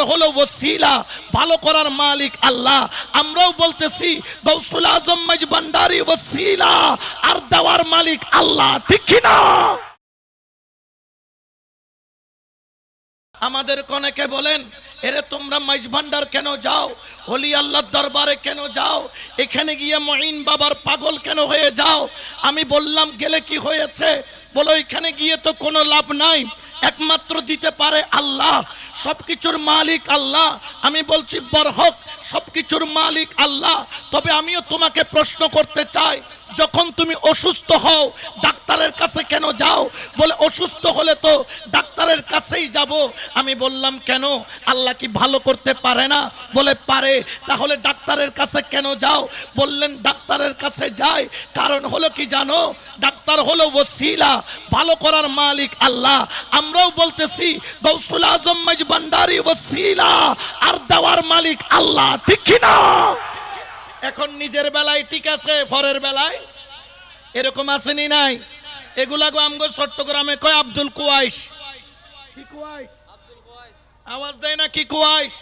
Doctor হলো ওসিলা, ভালো করার মালিক আল্লাহ। আমরাও বলতেছি, গৌসুল আজম মাইজ ভান্ডারি ওসিলা, আর দেওয়ার মালিক আল্লাহ, ঠিক কি না? আমাদের কনেকে বলেন, এরে তোমরা মাইজ ভান্ডার কেন যাও? হলি আল্লাহর দরবারে কেন যাও? এখানে গিয়ে মঈন বাবার পাগল কেন হয়ে যাও? আমি বললাম, গেলে কি হয়েছে? বলো, এখানে গিয়ে তো কোনো লাভ নাই। একমাত্র দিতে পারে আল্লাহ সবকিছুর মালিক আল্লাহ। আমি বলছি বরহক সবকিছুর মালিক আল্লাহ। তবে আমিও তোমাকে প্রশ্ন করতে চাই, যখন তুমি অসুস্থ হও, ডাক্তারের কাছে কেন যাও? বলে, অসুস্থ হলে তো ডাক্তারের কাছেই যাব। আমি বললাম, কেন? আল্লাহ কি ভালো করতে পারে না? বলে, পারে। তাহলে ডাক্তারের কাছে কেন যাও? বললেন, ডাক্তারের কাছে যায় কারণ হলো কি জানো? ডাক্তার হলো ওসিলা ভালো করার মালিক আল্লাহ। আমরাও বলতেছি গৌসুল আজম মাইজ ভান্ডারি ওসিলা আর দেওয়ার মালিক আল্লাহ। ঠিক কি না? এখন নিজের বেলায় ঠিক আছে পরের বেলায়? এরকম আসেনি নাই? এগুলা গো আমগো চট্টগ্রামে কয় আব্দুল কুয়াইশ? কি কুয়াইশ? আওয়াজ দেয় না কি কুয়াইশ?